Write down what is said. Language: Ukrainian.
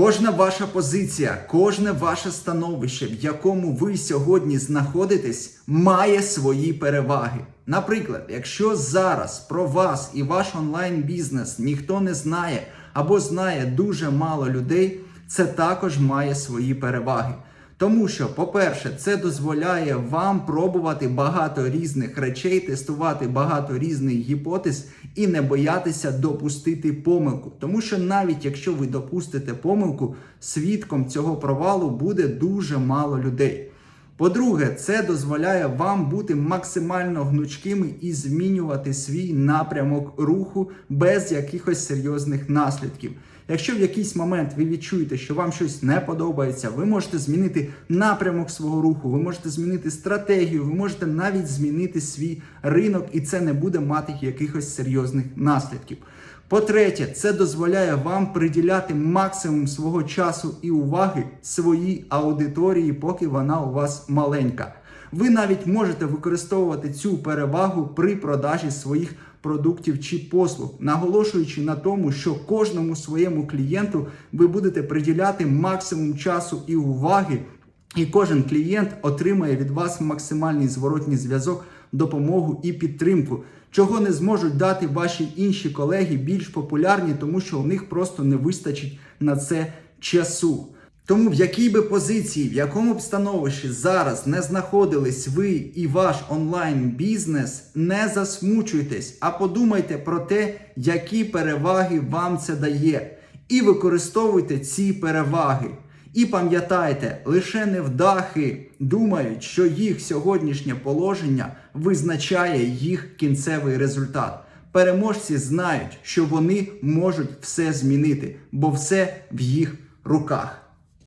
Кожна ваша позиція, кожне ваше становище, в якому ви сьогодні знаходитесь, має свої переваги. Наприклад, якщо зараз про вас і ваш онлайн-бізнес ніхто не знає або знає дуже мало людей, це також має свої переваги. Тому що, по-перше, це дозволяє вам пробувати багато різних речей, тестувати багато різних гіпотез і не боятися допустити помилку. Тому що навіть якщо ви допустите помилку, свідком цього провалу буде дуже мало людей. По-друге, це дозволяє вам бути максимально гнучкими і змінювати свій напрямок руху без якихось серйозних наслідків. Якщо в якийсь момент ви відчуєте, що вам щось не подобається, ви можете змінити напрямок свого руху, ви можете змінити стратегію, ви можете навіть змінити свій ринок, і це не буде мати якихось серйозних наслідків. По-третє, це дозволяє вам приділяти максимум свого часу і уваги своїй аудиторії, поки вона у вас маленька. Ви навіть можете використовувати цю перевагу при продажі своїх продуктів чи послуг, наголошуючи на тому, що кожному своєму клієнту ви будете приділяти максимум часу і уваги, і кожен клієнт отримає від вас максимальний зворотній зв'язок, допомогу і підтримку, чого не зможуть дати ваші інші колеги більш популярні, тому що у них просто не вистачить на це часу. Тому в якій би позиції, в якому б становищі зараз не знаходились ви і ваш онлайн-бізнес, не засмучуйтесь, а подумайте про те, які переваги вам це дає, і використовуйте ці переваги. І пам'ятайте, лише невдахи думають, що їх сьогоднішнє положення визначає їх кінцевий результат. Переможці знають, що вони можуть все змінити, бо все в їх руках.